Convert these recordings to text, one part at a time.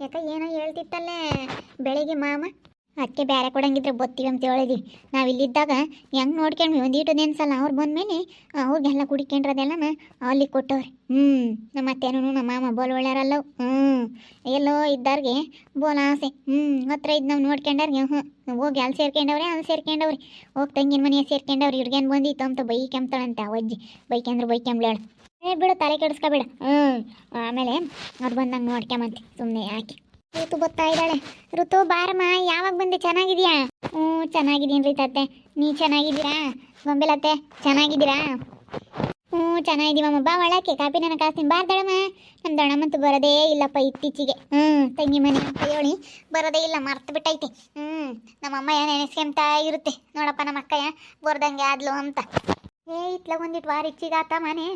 ಯಾಕ ಏನೋ ಹೇಳ್ತಿತ್ತಲ್ಲೇ ಬೆಳಿಗ್ಗೆ ಮಾಮ ಅದಕ್ಕೆ ಬೇರೆ ಕೊಡಂಗಿದ್ರೆ ಬತ್ತೀವಿ ಅಂತ ಹೇಳಿದ್ವಿ ನಾವು ಇಲ್ಲಿದ್ದಾಗ ಹೆಂಗೆ ನೋಡ್ಕೊಂಡ್ವಿ? ಒಂದೀಟು ನೆನ್ಸಲ್ಲ. ಅವ್ರು ಬಂದ್ಮೇಲೆ ಅವ್ರಿಗೆಲ್ಲ ಕುಡಿಕೊಂಡ್ರದೆಲ್ಲನ ಅಲ್ಲಿ ಕೊಟ್ಟವ್ರಿ. ಹ್ಞೂ ನಮ್ಮ ಅತ್ತೇನೂ ನಮ್ಮ ಮಾಮ ಬೋಲ್ ಒಳ್ಳೆಯರಲ್ಲ ಹ್ಞೂ ಎಲ್ಲೋ ಇದ್ದಾರ್ಗೆ ಬೋಲ್ ಆಸೆ. ಹ್ಞೂ ಹತ್ರ ಇದ್ದು ನಾವು ನೋಡ್ಕೊಂಡಾರ್ಗೆ ಹ್ಞೂ ಹೋಗಿ ಅಲ್ಲಿ ಸೇರ್ಕೊಂಡವ್ರೆ, ಅಲ್ಲಿ ಸೇರ್ಕೊಂಡವ್ರಿ. ಹೋಗಿ ತಂಗಿನ ಮನೆಗೆ ಸೇರ್ಕೊಂಡವ್ರಿ. ಹುಡ್ಗೇನು ಬಂದಿತ್ತು ಅಂತ ಬೈ ಕೆಮ್ತಾಳಂತೆ ಆ ಅಜ್ಜಿ. ಬೈಕ್ ಬೈಕೆಂಬ್ಳಾಳು ಬಿಡು, ತಲೆ ಕೆಡಿಸ್ಕೊಬೇಡ ಹ್ಞೂ ಆಮೇಲೆ ಅವ್ರು ಬಂದಂಗೆ ನೋಡ್ಕೊಂಬಂತೆ ಸುಮ್ಮನೆ ಯಾಕೆ? ಋತು ಬರ್ತಾ ಇದ್ದಾಳೆ. ಋತು, ಬಾರಮ್ಮ, ಯಾವಾಗ ಬಂದೆ? ಚೆನ್ನಾಗಿದ್ಯಾ ಹ್ಞೂ, ಚೆನ್ನಾಗಿದ್ದೀನಿ ರೀ ತತ್ತೆ. ನೀ ಚೆನ್ನಾಗಿದ್ದೀರಾ? ಗೊಂಬೆಲತ್ತೆ, ಚೆನ್ನಾಗಿದ್ದೀರಾ? ಹ್ಞೂ ಚೆನ್ನಾಗಿದ್ದೀವಮ್ಮ ಬಾ, ಒಳಕ್ಕೆ. ಕಾಪಿ ನನ್ನ ಕಾಸ್ತೀನಿ. ಬಾರ್ದಳಮ್ಮ ನಮ್ಮ ದೊಣ್ಣಮ್ಮಂತೂ ಬರೋದೇ ಇಲ್ಲಪ್ಪ ಇತ್ತೀಚೆಗೆ. ಹ್ಞೂ ತಂಗಿ ಮನೆ ಅಂತ ಹೇಳಿ ಬರೋದೇ ಇಲ್ಲ. ಮರ್ತು ಬಿಟ್ಟೈತೆ. ಹ್ಞೂ ನಮ್ಮಮ್ಮ ನೆನೆಸ್ಕೊಂತ ಇರುತ್ತೆ. ನೋಡಪ್ಪ, ನಮ್ಮ ಅಕ್ಕಯ್ಯ ಬರ್ದಂಗೆ ಆದ್ಲು ಅಂತ. ಏ ಇತ್ಲ ಒಂದಿಟ್ಟು ವಾರ ಇಚ್ಚಿಗಾತ ಮನೆ.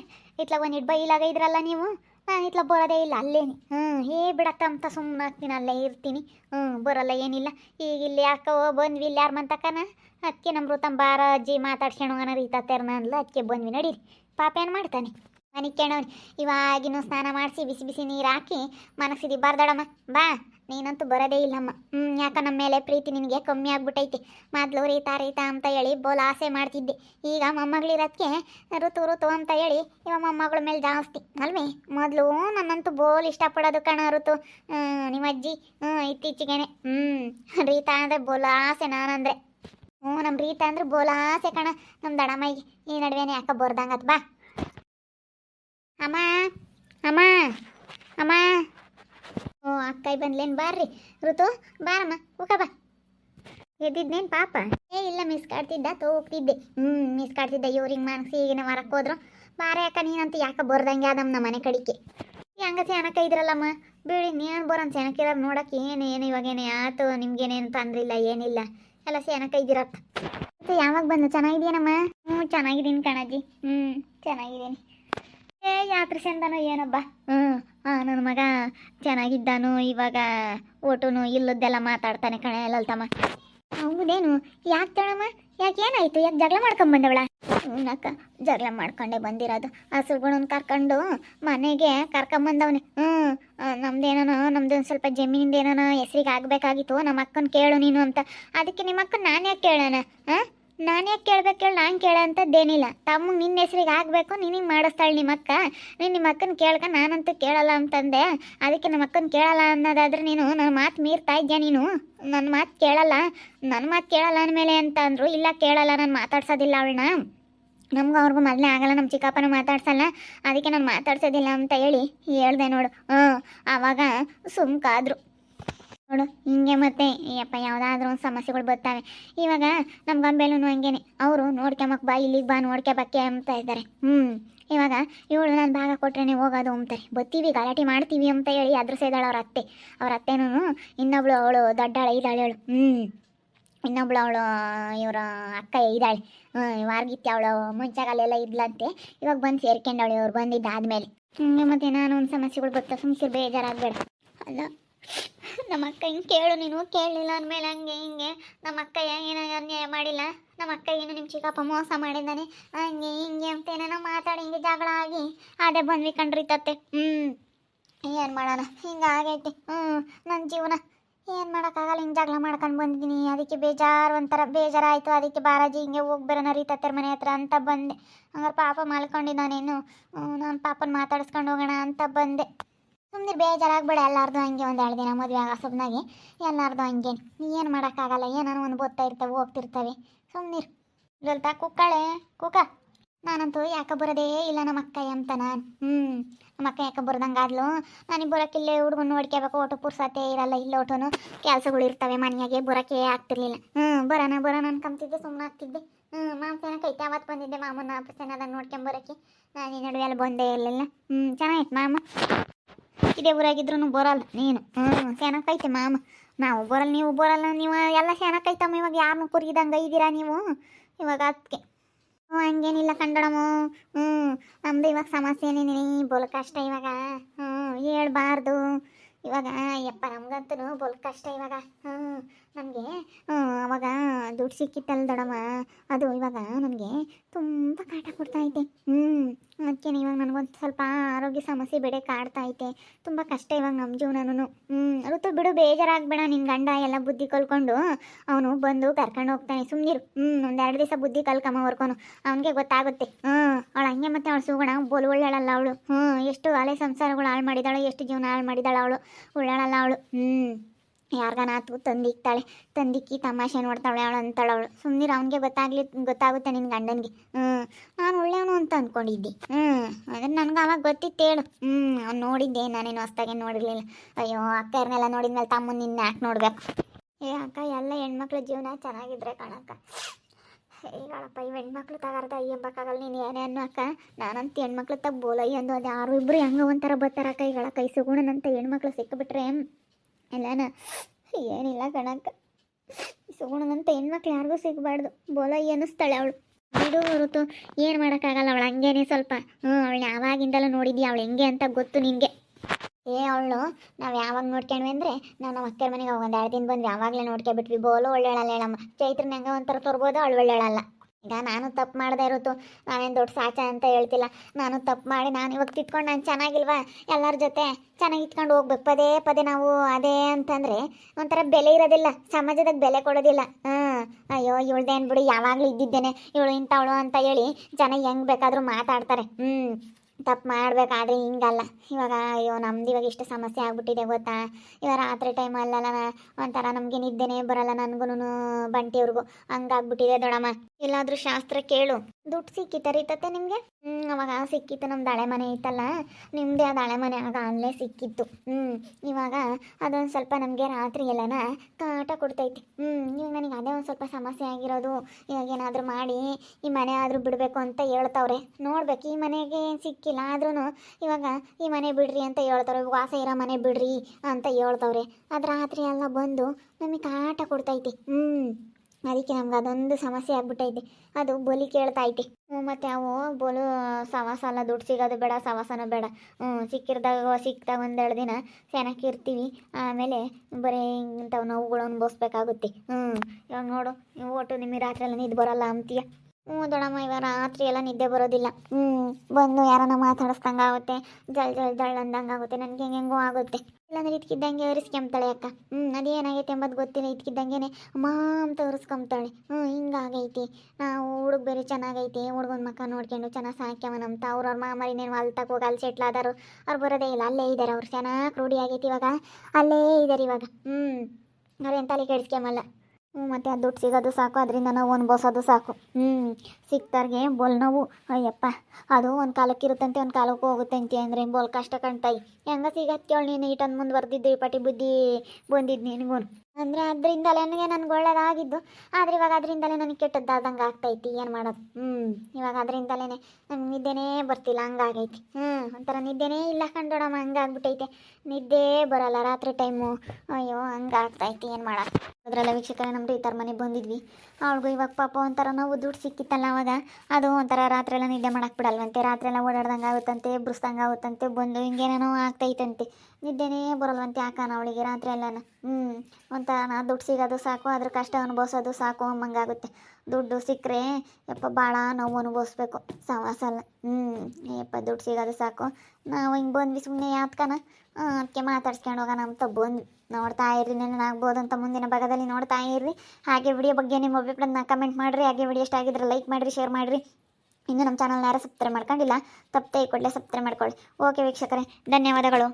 ಇತ್ಲ ಒಂದಿಟ್ಟು ಬೈಲಾಗ ಇದ್ರಲ್ಲ ನೀವು. ನಾನು ಇತ್ಲ ಬರೋದೇ ಇಲ್ಲ, ಅಲ್ಲೇನಿ. ಹ್ಞೂ ಏ ಬಿಡಕ್ಕ ಅಂತ ಸುಮ್ಮನೆ ಆಗ್ತೀನಿ, ಅಲ್ಲೇ ಇರ್ತೀನಿ. ಹ್ಞೂ ಬರಲ್ಲ ಏನಿಲ್ಲ. ಈಗ ಇಲ್ಲಿ ಯಾಕೋ ಬಂದ್ವಿ, ಇಲ್ಲಿ ಯಾರು ಮಂತಕ್ಕನ? ಅದಕ್ಕೆ ನಮ್ಮ ತಮ್ಮ ಬಾರ ಅಜ್ಜಿ ಮಾತಾಡ್ಸ್ಕೊಂಡು ಹೋಗೋಣ ರೀತಾತೆರ್ನ ಅಂದ್ಲ. ಅದಕ್ಕೆ ಬಂದ್ವಿ, ನಡೀರಿ. ಪಾಪ ಏನು ಮಾಡ್ತಾನೆ? ಮನೆ ಕೇಳೋನಿ ಇವಾಗಿನೂ ಸ್ನಾನ ಮಾಡಿಸಿ, ಬಿಸಿ ಬಿಸಿ ನೀರು ಹಾಕಿ, ಮನಸ್ಸಿದಿ ಬಾರ್ದಡಮ್ಮ. ಬಾ. ನೀನಂತೂ ಬರೋದೇ ಇಲ್ಲಮ್ಮ. ಹ್ಞೂ ಯಾಕ ನಮ್ಮ ಮೇಲೆ ಪ್ರೀತಿ ನಿನಗೆ ಕಮ್ಮಿ ಆಗ್ಬಿಟ್ಟೈತಿ? ಮೊದಲು ರೀತಾ ರೀತಾ ಅಂತ ಹೇಳಿ ಬೋಲ್ ಆಸೆ ಮಾಡ್ತಿದ್ದೆ. ಈಗ ಮೊಮ್ಮಗಳಿರೋದಕ್ಕೆ ಋತು ಋತು ಅಂತ ಹೇಳಿ ಇವ ಮೊಮ್ಮಗಳ ಮೇಲೆ ಜಾಸ್ತಿ. ಅಲ್ವೇ? ಮೊದಲು ನನ್ನಂತೂ ಬೋಲ್ ಇಷ್ಟಪಡೋದು ಕಣ ಋತು. ನಿಮ್ಮ ಅಜ್ಜಿ ಹ್ಞೂ ಇತ್ತೀಚೆಗೇನೆ. ಹ್ಞೂ ರೀತಾ ಅಂದರೆ ಬೋಲ್ ಆಸೆ ನಾನಂದರೆ. ಹ್ಞೂ ನಮ್ಮ ರೀತಾ ಅಂದ್ರೆ ಬೋಲ್ ಆಸೆ ಕಣ. ನಮ್ಮ ದಡಮ್ಮಗೆ ಈ ನಡುವೆನೇ ಯಾಕ ಬರ್ದಂಗತ್ ಬಾ. ಅಮ್ಮ ಅಮ್ಮ ಅಮ್ಮ. ಓ ಅಕ್ಕೈ ಬಂದ್ಲೇನು ಬಾರ್ರಿ. ಋತು, ಬಾರಮ್ಮ ಹೋಗ ಬಾ. ಎದ್ದಿದ್ನೇನು ಪಾಪ? ಏ, ಇಲ್ಲ ಮಿಸ್ ಕಾಡ್ತಿದ್ದ ತೋ ಹೋಗ್ತಿದ್ದೆ ಹ್ಞೂ ಮಿಸ್ ಕಾಡ್ತಿದ್ದೆ ಇವ್ರಿಗೆ ಮನಸ್ಸಿ ಈಗಿನ ವಾರಕ್ಕೆ ಹೋದ್ರು. ಬಾರ ಅಕ್ಕ, ನೀನಂತ ಯಾಕ ಬರ್ದಂಗೆ ಆದಮ್ಮ ನಮ್ಮ ಮನೆ ಕಡಿಕೆ. ಹಂಗ ಸ್ಯಾನಕ್ಕ ಇದ್ರಲ್ಲಮ್ಮ, ಬಿಡಿ, ನೀನು ಬರೋನ್ ಸ್ಯಾನಕ್ಕಿರೋದು ನೋಡಕ್ಕೆ ಏನು ಏನು ಇವಾಗೇನೆ ಆತು ನಿಮ್ಗೇನೇನು ತಂದ್ರಿಲ್ಲ, ಏನಿಲ್ಲ. ಎಲ್ಲ ಸ್ಯಾನಕ್ಕ ಇದ್ದೀರಪ್ಪ ಮತ್ತೆ ಯಾವಾಗ ಬಂದು ಚೆನ್ನಾಗಿದೆಯೇನಮ್ಮ ಹ್ಞೂ, ಚೆನ್ನಾಗಿದ್ದೀನಿ ಕಣಜ್ಜಿ. ಹ್ಞೂ ಚೆನ್ನಾಗಿದ್ದೀನಿ. ಏ, ಯಾತ್ರ ಚಂದನೋ ಏನಪ್ಪ ಹ್ಞೂ ನನ್ನ ಮಗ ಚೆನ್ನಾಗಿದ್ದಾನು, ಇವಾಗ ಓಟೋನು ಇಲ್ಲದ್ದೆಲ್ಲ ಮಾತಾಡ್ತಾನೆ ಕಣೆ ಲಲ್ತಮ್ಮ. ಹೌದೇನು? ಯಾಕೆ ತಳಮ್ಮ? ಯಾಕೆ ಏನಾಯ್ತು? ಯಾಕೆ ಜಗಳ ಮಾಡ್ಕೊಂಡ್ ಬಂದವಳ? ಅಕ್ಕ ಜಗಳ ಮಾಡ್ಕೊಂಡೆ ಬಂದಿರೋದು. ಹಸುಗಳನ್ನ ಕರ್ಕೊಂಡು ಮನೆಗೆ ಕರ್ಕೊಂಬಂದವನೆ ಹ್ಞೂ ನಮ್ದೇನೋ ನಮ್ದು ಒಂದು ಸ್ವಲ್ಪ ಜಮೀನಿಂದ ಏನೋ ಹೆಸ್ರಿಗೆ ಆಗಬೇಕಾಗಿತ್ತು ನಮ್ಮ ಅಕ್ಕನ ಕೇಳು ನೀನು ಅಂತ. ಅದಕ್ಕೆ ನಿಮ್ಮ ಅಕ್ಕನ ನಾನು ಯಾಕೆ ಕೇಳೋಣ, ಹಾಂ? ನಾನು ಯಾಕೆ ಕೇಳ್ಬೇಕು ಕೇಳಿ, ನಾನು ಕೇಳೋಂಥದ್ದೇನಿಲ್ಲ ತಮ್ಮಗೆ ನಿನ್ನ ಹೆಸ್ರಿಗೆ ಆಗಬೇಕು, ನಿನಗೆ ಮಾಡಿಸ್ತಾಳೆ ನಿಮ್ಮ ಅಕ್ಕ. ನೀನು ನಿಮ್ಮ ಅಕ್ಕನ ಕೇಳ್ಕ ನಾನಂತೂ ಕೇಳಲ್ಲ ಅಂತಂದೆ. ಅದಕ್ಕೆ ನಮ್ಮ ಅಕ್ಕನ ಕೇಳಲ್ಲ ಅನ್ನೋದಾದ್ರೆ ನೀನು ನನ್ನ ಮಾತು ಮೀರ್ತಾ ಇದ್ಯಾ ನೀನು? ನನ್ನ ಮಾತು ಕೇಳಲ್ಲ. ನನ್ನ ಮಾತು ಕೇಳಲ್ಲ ಅಂದಮೇಲೆ ಅಂತ ಅಂದರು. ಇಲ್ಲ, ಕೇಳಲ್ಲ, ನಾನು ಮಾತಾಡ್ಸೋದಿಲ್ಲ ಅವಳನ್ನ. ನಮ್ಗೆ ಅವ್ರಿಗೂ ಮೊದಲೇ ಆಗಲ್ಲ ನಮ್ಮ ಚಿಕ್ಕಪ್ಪನ ಮಾತಾಡ್ಸಲ್ಲ. ಅದಕ್ಕೆ ನಾನು ಮಾತಾಡ್ಸೋದಿಲ್ಲ ಅಂತ ಹೇಳಿ ಹೇಳ್ದೆ ನೋಡು. ಹ್ಞೂ ಆವಾಗ ಸುಮ್ಕಾದ್ರು. ನೋಡು ಹಿಂಗೆ ಮತ್ತೆ ಅಪ್ಪ ಯಾವುದಾದ್ರೂ ಒಂದು ಸಮಸ್ಯೆಗಳು ಬರ್ತಾವೆ. ಇವಾಗ ನಮ್ಮ ಗಂಬೆಲೂ ಹಂಗೇನೆ. ಅವರು ನೋಡ್ಕೊಂಬಕ್ ಬಾ, ಇಲ್ಲಿಗೆ ಬಾ, ನೋಡ್ಕೊಬಕ್ಕೆ ಅಂತ ಇದ್ದಾರೆ. ಹ್ಞೂ ಇವಾಗ ಇವಳು ನಾನು ಭಾಗ ಕೊಟ್ರೇನೆ ಹೋಗೋದು ಅಂತಾರೆ ಬತ್ತೀವಿ ಗಲಾಟೆ ಮಾಡ್ತೀವಿ ಅಂತ ಹೇಳಿ ಅದ್ರಸೇದಾಳ ಅವ್ರ ಅತ್ತೆ. ಅವ್ರ ಅತ್ತೆನೂ ಇನ್ನೊಬ್ಳು ಅವಳು ದೊಡ್ಡಾಳ ಇದ್ದಾಳೆ ಅವಳು ಹ್ಞೂ ಇನ್ನೊಬ್ಳು ಅವಳು, ಇವರ ಅಕ್ಕ ಇದ್ದಾಳೆ. ಹ್ಞೂ ವಾರ್ಗಿತ್ತಿ ಅವಳು ಮುಂಚೆಗಾಲೆಲ್ಲ ಇದ್ಲಂತೆ. ಇವಾಗ ಬಂದು ಸೇರ್ಕೊಂಡವಳು, ಇವ್ರು ಬಂದಿದ್ದಾದ್ಮೇಲೆ. ಹ್ಞೂ ಮತ್ತೆ ನಾನು ಒಂದು ಸಮಸ್ಯೆಗಳು ಬರ್ತಾ, ಸುಮ್ಸಿರ್ ಬೇಜಾರಾಗಬೇಡ. ಅಲ್ಲ ನಮ್ಮ ಅಕ್ಕ ಹಿಂಗೆ ಕೇಳು ನೀನು ಕೇಳಲಿಲ್ಲ ಅಂದಮೇಲೆ ಹಂಗೆ ಹಿಂಗೆ. ನಮ್ಮ ಅಕ್ಕ ಏನೋ ಅನ್ಯಾಯ ಮಾಡಿಲ್ಲ. ನಮ್ಮ ಅಕ್ಕ ಏನು ನಿಮ್ಮ ಚಿಕ್ಕಪ್ಪ ಮೋಸ ಮಾಡಿದ್ದಾನೆ? ಹಂಗೆ ಹಿಂಗೆ ಅಂತ ಏನೋ ಮಾತಾಡಿ ಹಿಂಗೆ ಜಗಳ ಆಗಿ ಅದೇ ಬಂದ್ವಿ ಕಂಡ್ರಿ ತತ್ತೆ. ಹ್ಞೂ ಏನು ಮಾಡೋಣ? ಹಿಂಗೆ ಆಗೈತೆ. ಹ್ಞೂ ನನ್ನ ಜೀವನ. ಏನು ಮಾಡೋಕ್ಕಾಗಲ್ಲ, ಹಿಂಗೆ ಜಗಳ ಮಾಡ್ಕೊಂಡು ಬಂದಿದ್ದೀನಿ. ಅದಕ್ಕೆ ಬೇಜಾರು ಒಂಥರ, ಬೇಜಾರಾಯಿತು. ಅದಕ್ಕೆ ಬಾರಾಜಿ ಹಿಂಗೆ ಹೋಗಿ ಬರೋಣ ರೀತತ್ತರ ಮನೆ ಹತ್ರ ಅಂತ ಬಂದೆ. ಹಂಗಾರೆ ಪಾಪ ಮಲ್ಕೊಂಡಿದ್ದಾನೇನು? ನಾನು ಪಾಪನ ಮಾತಾಡಿಸ್ಕೊಂಡು ಹೋಗೋಣ ಅಂತ ಬಂದೆ. ಸುಮ್ಮನೆ ಬೇಜಾರಾಗ್ಬೇಡ, ಎಲ್ಲಾರ್ದು ಹಂಗೆ ಒಂದು ಎರಡು ದಿನ ಮದುವೆ ಆಗೋ ಸೊಬ್ನಾಗೆ ಎಲ್ಲಾರ್ದು ಹಂಗೆ. ಏನು ಮಾಡೋಕ್ಕಾಗಲ್ಲ ಏನಾರು ಒಂದು ಬೋಗ್ತಾ ಇರ್ತವೆ, ಹೋಗ್ತಿರ್ತವೆ. ಸುಮ್ಮನಿರು ಲಲಿತಾ ಕುಕ್ಕಳೆ ಕುಕ್ಕ ನಾನಂತೂ ಯಾಕೆ ಬರೋದೇ ಇಲ್ಲ ನಮ್ಮ ಅಕ್ಕ ಅಂತ ನಾನು. ಹ್ಞೂ ನಮ್ಮ ಅಕ್ಕ ಯಾಕೆ ಬರೋದಂಗಾದ್ಲು ನನಗೆ ಬರೋಕ್ಕಿಲ್ಲೇ ಹುಡುಗನ ನೋಡ್ಕೋಬೇಕು ಒಟ್ಟು ಪುರ್ಸತೆ ಇರಲ್ಲ, ಇಲ್ಲ ಓಟೋನು. ಕೆಲಸಗಳು ಇರ್ತವೆ, ಮನೆಯಾಗೆ ಬರೋಕ್ಕೆ ಆಗ್ತಿರ್ಲಿಲ್ಲ. ಹ್ಞೂ ಬರೋಣ ಬರೋಣ ಅನ್ಕೊಂತಿದ್ದೆ ಸುಮ್ಮನೆ ಆಗ್ತಿದ್ದೆ. ಹ್ಞೂ ಮಾಮ ಕೈತೆ ಅವತ್ತು ಬಂದಿದ್ದೆ ಮಾಮನ ಚೆನ್ನಾಗಿ ನೋಡ್ಕೊಂಬರೋಕ್ಕೆ ನಾನು ಈ ನಡುವೆ ಅಲ್ಲಿ ಬಂದೇ ಇರಲಿಲ್ಲ. ಹ್ಞೂ ಚೆನ್ನಾಗಿತ್ತು ಮಾಮ. ಇದೇ ಊರಾಗಿದ್ರು ಬರಲ್ಲ, ನೀನು. ಹ್ಞೂ ಚೆನ್ನಾಗೈತೆ ಮಾಮ. ನಾವು ಬರಲ್ಲ, ನೀವು ಬರಲ್ಲ, ನೀವು ಎಲ್ಲ ಚೆನ್ನಾಗೈತಮ್ಮ ಇವಾಗ ಯಾರನ್ನೂ ಕುರಿದಂಗೆ ಇದ್ದೀರಾ ನೀವು? ಇವಾಗ ಅದಕ್ಕೆ ಹ್ಞೂ ಹಂಗೇನಿಲ್ಲ ಕಂಡಣಮ್ಮ ಹ್ಞೂ ನಮ್ದು ಇವಾಗ ಸಮಸ್ಯೆ ಏನೇನಿ ಬೋಲ್ ಕಷ್ಟ ಇವಾಗ. ಹ್ಞೂ ಹೇಳ್ಬಾರ್ದು. ಇವಾಗ ಯಪ್ಪ ನಮ್ಗಂತೂ ಬಲ್ ಕಷ್ಟ ಇವಾಗ. ಹ್ಞೂ ನಮಗೆ ಅವಾಗ ದುಡ್ಡು ಸಿಕ್ಕಿತ್ತಲ್ಲ ದೊಡಮ್ಮ. ಅದು ಇವಾಗ ನನಗೆ ತುಂಬ ಕಾಟ ಐತೆ. ಹ್ಞೂ ಅದಕ್ಕೆ ಇವಾಗ ನನಗೊಂದು ಸ್ವಲ್ಪ ಆರೋಗ್ಯ ಸಮಸ್ಯೆ ಬೇಡ ಕಾಡ್ತಾ ಐತೆ. ತುಂಬ ಕಷ್ಟ ಇವಾಗ ನಮ್ಮ ಜೀವನನು ಹ್ಞೂ ಋತು ಬಿಡು, ಬೇಜಾರಾಗಬೇಡ ನಿನ್ನ ಗಂಡ ಎಲ್ಲ ಬುದ್ಧಿ ಕಲ್ಕೊಂಡು ಅವನು ಬಂದು ಕರ್ಕೊಂಡು ಹೋಗ್ತಾನೆ. ಸುಮ್ಮನಿರು ಹ್ಞೂ ಒಂದೆರಡು ದಿವಸ ಬುದ್ಧಿ ಕಲ್ಕಮ್ಮ ಹೊರ್ಕೊನು. ಅವನಿಗೆ ಗೊತ್ತಾಗುತ್ತೆ. ಹ್ಞೂ ಅವಳು ಹಂಗೆ ಮತ್ತೆ ಅವಳು ಸುಗುಣ. ಬೋಲ್ ಒಳ್ಳೆಳಲ್ಲ ಅವಳು. ಹ್ಞೂ ಎಷ್ಟು ಹಳೆ ಸಂಸಾರಗಳು ಹಾಳು ಮಾಡಿದಾಳು, ಎಷ್ಟು ಜೀವನ ಹಾಳು ಮಾಡಿದಾಳು ಅವಳು. ಒಳ್ಳೆಳಲ್ಲ ಅವಳು. ಹ್ಞೂ ಯಾರ್ಗನಾತು ತಂದಿಕ್ತಾಳೆ. ತಂದಿಕ್ಕಿ ತಮಾಷೆ ನೋಡ್ತಾಳೆ ಅವಳು ಅಂತಾಳೆ ಅವಳು. ಸುಮ್ಮನೆ ಅವನಿಗೆ ಗೊತ್ತಾಗ್ಲಿ, ಗೊತ್ತಾಗುತ್ತೆ ನಿನ್ನ ಗಂಡನಿಗೆ. ಹ್ಞೂ ನಾನು ಒಳ್ಳೆಯವನು ಅಂತ ಅಂದ್ಕೊಂಡಿದ್ದೆ ಹ್ಞೂ ಅದ್ರ ನನಗೆ ಅವಾಗ ಗೊತ್ತಿತ್ತು ಹೇಳು. ಹ್ಞೂ ಅವ್ನು ನೋಡಿದ್ದೆ, ನಾನೇನು ಹೊಸ್ದಾಗೆ ನೋಡಿರಲಿಲ್ಲ. ಅಯ್ಯೋ, ಅಕ್ಕ ಇರನ್ನೆಲ್ಲ ನೋಡಿದ್ಮೇಲೆ ತಮ್ಮ ನಿನ್ನ ಯಾಕೆ ನೋಡ್ಬೇಕು ಏ, ಅಕ್ಕ, ಎಲ್ಲ ಹೆಣ್ಮಕ್ಳ ಜೀವನ ಚೆನ್ನಾಗಿದ್ರೆ ಕಣಕ್ಕ. ಈಗಳಪ್ಪ ಇವ್ ಹೆಣ್ಮಕ್ಳು ತಗಾರ್ದ ಎಂಬಕ್ಕಾಗಲ್ಲ ನೀನು ಏನೇ ಅನ್ನೋ ಅಕ್ಕ ನಾನಂತ ಹೆಣ್ಮಕ್ಳು ತಗ ಬೋಲಯ್ಯ ಅಂದು ಅದು ಯಾರು ಇಬ್ರು ಹೆಂಗ ಒಂಥರ ಬರ್ತಾರ ಕೈಗಳ ಕೈ ಸುಗುಣನಂತ ಹೆಣ್ಮಕ್ಳು ಸಿಕ್ಕಿಬಿಟ್ರೆ ಎಲ್ಲನ, ಏನಿಲ್ಲ ಕಣಕ್ಕ. ಸುಗುಣನಂತ ಹೆಣ್ಮಕ್ಳು ಯಾರಿಗೂ ಸಿಗಬಾರ್ದು. ಬೋಲಯ್ಯ ಅನ್ನಿಸ್ತಾಳೆ ಅವಳು. ಬಿಡು ಹೊರತು ಏನು ಮಾಡೋಕ್ಕಾಗಲ್ಲ ಅವಳು, ಹಂಗೇನೆ ಸ್ವಲ್ಪ. ಹ್ಞೂ ಅವಳು ಯಾವಾಗಿಂದಲೂ ನೋಡಿದ್ಯಾ, ಅವಳು ಹೆಂಗೆ ಅಂತ ಗೊತ್ತು ನಿನಗೆ. ಏ ಅವಳು, ನಾವು ಯಾವಾಗ ನೋಡ್ಕೊಂಡ್ವಿ ಅಂದರೆ ನಾವು ನಮ್ಮ ಅಕ್ಕರ ಮನೆಗೆ ಒಂದು ಎರಡು ದಿನ ಬಂದ್ವಿ. ಯಾವಾಗಲೇ ನೋಡ್ಕೊಬಿಟ್ವಿ ಬೋಲು ಒಳ್ಳೆಳಲ್ಲ ಹೇಳಮ್ಮ. ಚೈತ್ರನ ಹೆಂಗ ಒಂಥರ ತೋರ್ಬೋದು, ಅವಳು ಒಳ್ಳೆಳಲ್ಲ ಈಗ ನಾನು ತಪ್ಪು ಮಾಡದೇ ಇರೋದು, ನಾನೇನು ದೊಡ್ಡ ಸಾಚ ಅಂತ ಹೇಳ್ತಿಲ್ಲ. ನಾನು ತಪ್ಪು ಮಾಡಿ ನಾನು ಇವಾಗ ತಿತ್ಕೊಂಡು ನಾನು ಚೆನ್ನಾಗಿಲ್ವಾ? ಎಲ್ಲರ ಜೊತೆ ಚೆನ್ನಾಗಿ ಇಟ್ಕೊಂಡು ಹೋಗ್ಬೇಕು. ಪದೇ ಪದೇ ನಾವು ಅದೇ ಅಂತಂದರೆ ಒಂಥರ ಬೆಲೆ ಇರೋದಿಲ್ಲ. ಸಮಾಜದಾಗ ಬೆಲೆ ಕೊಡೋದಿಲ್ಲ. ಹಾಂ, ಅಯ್ಯೋ, ಇವಳ್ದೇನು ಬಿಡು, ಯಾವಾಗಲೂ ಇದ್ದಿದ್ದೇನೆ. ಇವಳು ಇಂಥವಳು ಅಂತ ಹೇಳಿ ಜನ ಹೆಂಗೆ ಬೇಕಾದರೂ ಮಾತಾಡ್ತಾರೆ. ಹ್ಞೂ ತಪ್ಪು ಮಾಡಬೇಕಾದ್ರೆ ಹಿಂಗಲ್ಲ. ಇವಾಗ ಅಯ್ಯೋ, ನಮ್ದು ಇವಾಗ ಇಷ್ಟು ಸಮಸ್ಯೆ ಆಗ್ಬಿಟ್ಟಿದೆ ಗೊತ್ತಾ? ಇವಾಗ ರಾತ್ರಿ ಟೈಮಲ್ಲೆಲ್ಲ ಒಂಥರ ನಮಗೆ ನಿದ್ದೆನೇ ಬರಲ್ಲ ನನಗೂ ಬಂಟಿಯವ್ರಿಗೂ. ಹಂಗಾಗ್ಬಿಟ್ಟಿದೆ ದೊಡಮ್ಮ. ಎಲ್ಲಾದರೂ ಶಾಸ್ತ್ರ ಕೇಳು. ದುಡ್ಡು ಸಿಕ್ಕಿತ ರೀತತ್ತೆ ನಿಮಗೆ? ಅವಾಗ ಸಿಕ್ಕಿತ್ತು ನಮ್ದು ಹಳೆ ಮನೆ ಇತ್ತಲ್ಲ? ನಿಮ್ಮದೇ ಅದು ಹಳೆ ಮನೆ ಆಗ ಅಲ್ಲೇ ಸಿಕ್ಕಿತ್ತು. ಹ್ಞೂ ಇವಾಗ ಅದೊಂದು ಸ್ವಲ್ಪ ನಮಗೆ ರಾತ್ರಿ ಎಲ್ಲನ ಕಾಟ ಕೊಡ್ತೈತಿ. ಹ್ಞೂ ಇವಾಗ ನನಗೆ ಅದೇ ಒಂದು ಸ್ವಲ್ಪ ಸಮಸ್ಯೆ ಆಗಿರೋದು. ಇವಾಗ ಏನಾದರೂ ಮಾಡಿ ಈ ಮನೆ ಆದರೂ ಬಿಡಬೇಕು ಅಂತ ಹೇಳ್ತವ್ರೆ. ನೋಡ್ಬೇಕು ಈ ಮನೆಗೆ ಏನ್ ಸಿಕ್ಕಿಲ್ಲ ಆದ್ರೂ ಇವಾಗ ಈ ಮನೆ ಬಿಡ್ರಿ ಅಂತ ಹೇಳ್ತಾರೆ ವಾಸ ಇರೋ ಮನೆ ಬಿಡ್ರಿ ಅಂತ ಹೇಳ್ತವ್ರೆ. ಅದು ರಾತ್ರಿ ಎಲ್ಲ ಬಂದು ನಮಗೆ ಕಾಟ ಕೊಡ್ತೈತಿ. ಹ್ಞೂ ಅದಕ್ಕೆ ನಮ್ಗೆ ಅದೊಂದು ಸಮಸ್ಯೆ ಆಗ್ಬಿಟ್ಟೈತೆ. ಅದು ಬಲಿ ಕೇಳ್ತಾ ಐತಿ ಹ್ಞೂ ಮತ್ತು ಅವು ಬೋಲು ಸವಾಸ ಅಲ್ಲ ದುಡ್ಡು ಸಿಗೋದು ಬೇಡ, ಸವಾಸನೂ ಬೇಡ. ಹ್ಞೂ ಸಿಕ್ಕಿರ್ದಾಗ ಸಿಕ್ಕಿದಾಗ ಒಂದೆರಡು ದಿನ ಚೆನ್ನಾಗಿ ಇರ್ತೀವಿ. ಆಮೇಲೆ ಬರೀ ಇಂಥವು ನೋವುಗಳು ಅನುಭವಿಸ್ಬೇಕಾಗುತ್ತೆ. ಹ್ಞೂ ಇವಾಗ ನೋಡು ಒಟ್ಟು ನಿಮಗೆ ರಾತ್ರಿ ಎಲ್ಲ ನಿದ್ದೆ ಬರಲ್ಲ ಅಂತೀಯ. ಹ್ಞೂ ದೊಡಮ್ಮ, ಇವಾಗ ರಾತ್ರಿ ಎಲ್ಲ ನಿದ್ದೆ ಬರೋದಿಲ್ಲ. ಹ್ಞೂ, ಬಂದು ಯಾರನ್ನ ಮಾತಾಡಿಸ್ದಂಗೆ ಆಗುತ್ತೆ, ಜಲ್ ಜಲ್ ಜಳ್ ಅಂದಂಗೆ ಆಗುತ್ತೆ, ನನಗೆ ಹೆಂಗೆಂಗೋ ಆಗುತ್ತೆ. ಇಲ್ಲಾಂದ್ರೆ ಇದ್ಕಿದ್ದಂಗೆ ಅವರಿಸ್ಕೊಂಬ್ತಾಳೆ ಅಕ್ಕ. ಹ್ಞೂ, ಅದೇನಾಗೈತೆ ಎಂಬುದು ಗೊತ್ತಿಲ್ಲ ಇದ್ಕಿದ್ದಂಗೆ ಅಮ್ಮ ಅಂತ ಒರೆಸ್ಕೊಂತಾಳೆ ಹ್ಞೂ, ಹಿಂಗಾಗೈತಿ. ನಾವು ಹುಡುಗ ಬೇರೆ ಚೆನ್ನಾಗೈತಿ, ಹುಡುಗನ ಮಕ್ಕ ನೋಡ್ಕೊಂಡು ಚೆನ್ನಾಗಿ ಸಾಕ್ಯವನಂತ ಅವ್ರವ್ರ ಮಾಮರಿನೇನು ಅಲ್ಲಿ ತಗೋ ಹೋಗಿ ಅಲ್ಲಿ ಸೆಟ್ಲ್ ಆದಾರು ಅವ್ರು ಬರೋದೇ ಇಲ್ಲ. ಅಲ್ಲೇ ಇದ್ದಾರೆ ಅವ್ರು, ಚೆನ್ನಾಗಿ ರೂಢಿ ಆಗೈತಿ ಇವಾಗ. ಅಲ್ಲೇ ಇದ್ದಾರೆ ಇವಾಗ. ಹ್ಞೂ, ಅವ್ರು ಎಂತಲ್ಲಿ ಕೆಡಿಸ್ಕೊಂಬಲ್ಲ. ಹ್ಞೂ ಮತ್ತು ಅದು ದುಡ್ಡು ಸಿಗೋದು ಸಾಕು, ಅದರಿಂದ ನಾವು ಅನ್ಭವಿಸೋದು ಸಾಕು. ಹ್ಞೂ ಸಿಕ್ತಾರ್ಗೆ ಬೋಲ್ ನೋವು. ಅಯ್ಯಪ್ಪ, ಅದು ಒಂದು ಕಾಲಕ್ಕೆ ಇರುತ್ತಂತೆ, ಒಂದು ಕಾಲಕ್ಕೆ ಹೋಗುತ್ತಂತೆ ಅಂದರೆ ಬೋಲ್ ಕಷ್ಟ ಕಾಣ್ತಾಯಿ. ಹೆಂಗ ಸಿಗತ್ತೆ ಕೇಳಿ ನೀನು ಈಟನ್ ಮುಂದೆ ಬರ್ದಿದ್ದು ಪಟಿ ಬುದ್ಧಿ ಬಂದಿದ್ದು ನಿನಗೂ ಅಂದರೆ ಅದರಿಂದಲೇ ನನಗೆ ಒಳ್ಳೇದಾಗಿದ್ದು. ಆದರೆ ಇವಾಗ ಅದರಿಂದಲೇ ನನಗೆ ಕೆಟ್ಟದ್ದಾದಂಗೆ ಆಗ್ತೈತಿ. ಏನು ಮಾಡೋದು? ಹ್ಞೂ ಇವಾಗ ಅದರಿಂದಲೇ ನಂಗೆ ನಿದ್ದೆನೇ ಬರ್ತಿಲ್ಲ, ಹಂಗಾಗೈತಿ. ಹ್ಞೂ ಒಂಥರ ನಿದ್ದೆನೇ ಇಲ್ಲ ಕಂಡೋಡಮ್ಮ ಹಂಗಾಗ್ಬಿಟ್ಟೈತೆ ನಿದ್ದೆ ಬರಲ್ಲ ರಾತ್ರಿ ಟೈಮು. ಅಯ್ಯೋ, ಹಂಗಾಗ್ತೈತಿ, ಏನು ಮಾಡೋದು? ಅದರಲ್ಲ ವೀಕ್ಷಕರೇ ನಮ್ಮದು ಈ ಥರ ಮನೆಗೆ ಬಂದಿದ್ವಿ. ಅವಳಿಗೂ ಇವಾಗ ಪಾಪ ಒಂಥರ ನೋವು, ದುಡ್ಡು ಸಿಕ್ಕಿತ್ತಲ್ಲ ಅವಾಗ. ಅದು ಒಂಥರ ರಾತ್ರಿ ಎಲ್ಲ ನಿದ್ದೆ ಮಾಡಕ್ಕೆ ಬಿಡಲ್ವಂತೆ. ರಾತ್ರಿ ಎಲ್ಲ ಓಡಾಡ್ದಂಗೆ ಆಗುತ್ತಂತೆ ಬುರ್ಸ್ದಂಗೆ ಆಗುತ್ತಂತೆ ಬಂದು ಹಿಂಗೇನೋ ಆಗ್ತೈತಂತೆ. ನಿದ್ದೆನೇ ಬರಲ್ವಂತೆ ಯಾಕನ ಅವಳಿಗೆ? ರಾತ್ರಿ ಎಲ್ಲನ? ಹ್ಞೂ ಒಂಥರ ನಾ ದುಡ್ಡು ಸಿಗೋದು ಸಾಕು ಅದ್ರ ಕಷ್ಟ ಅನುಭವಿಸೋದು ಸಾಕು ಅಮ್ಮಂಗಾಗುತ್ತೆ ದುಡ್ಡು ಸಿಕ್ಕರೆ ಯಪ್ಪ ಭಾಳ ನೋವು ಅನುಭವಿಸ್ಬೇಕು ಸವಾಸ ಅಲ್ಲ ಹ್ಞೂ ಯಪ್ಪ ದುಡ್ಡು ಸಿಗೋದು ಸಾಕು. ನಾವು ಹಿಂಗೆ ಬಂದ್ವಿ ಸುಮ್ಮನೆ ಯಾತ್ಕನ? ಅದಕ್ಕೆ ಮಾತಾಡ್ಸ್ಕೊಂಡು ಹೋಗೋಣ ಅಂತ ಬಂದ್ವಿ. ನೋಡ್ತಾ ಇರ್ರಿ ಆಗ್ಬೋದು ಅಂತ ಮುಂದಿನ ಭಾಗದಲ್ಲಿ ನೋಡ್ತಾ ಇರ್ರಿ. ಹಾಗೆ ವಿಡಿಯೋ ಬಗ್ಗೆ ನಿಮ್ಮ ಅಭಿಪ್ರಾಯನ ಕಮೆಂಟ್ ಮಾಡಿರಿ. ಹಾಗೆ ವಿಡಿಯೋ ಇಷ್ಟ ಆಗಿದ್ರೆ ಲೈಕ್ ಮಾಡಿರಿ, ಶೇರ್ ಮಾಡಿರಿ. ಇನ್ನು ನಮ್ಮ ಚಾನಲ್ನ ಯಾರು ಸಬ್ಸ್ಕ್ರೈಬ್ ಮಾಡ್ಕೊಂಡಿಲ್ಲ, ತಪ್ಪದೆ ಕೂಡಲೇ ಸಬ್ಸ್ಕ್ರೈಬ್ ಮಾಡ್ಕೊಳ್ಳಿ. ಓಕೆ ವೀಕ್ಷಕರೇ, ಧನ್ಯವಾದಗಳು.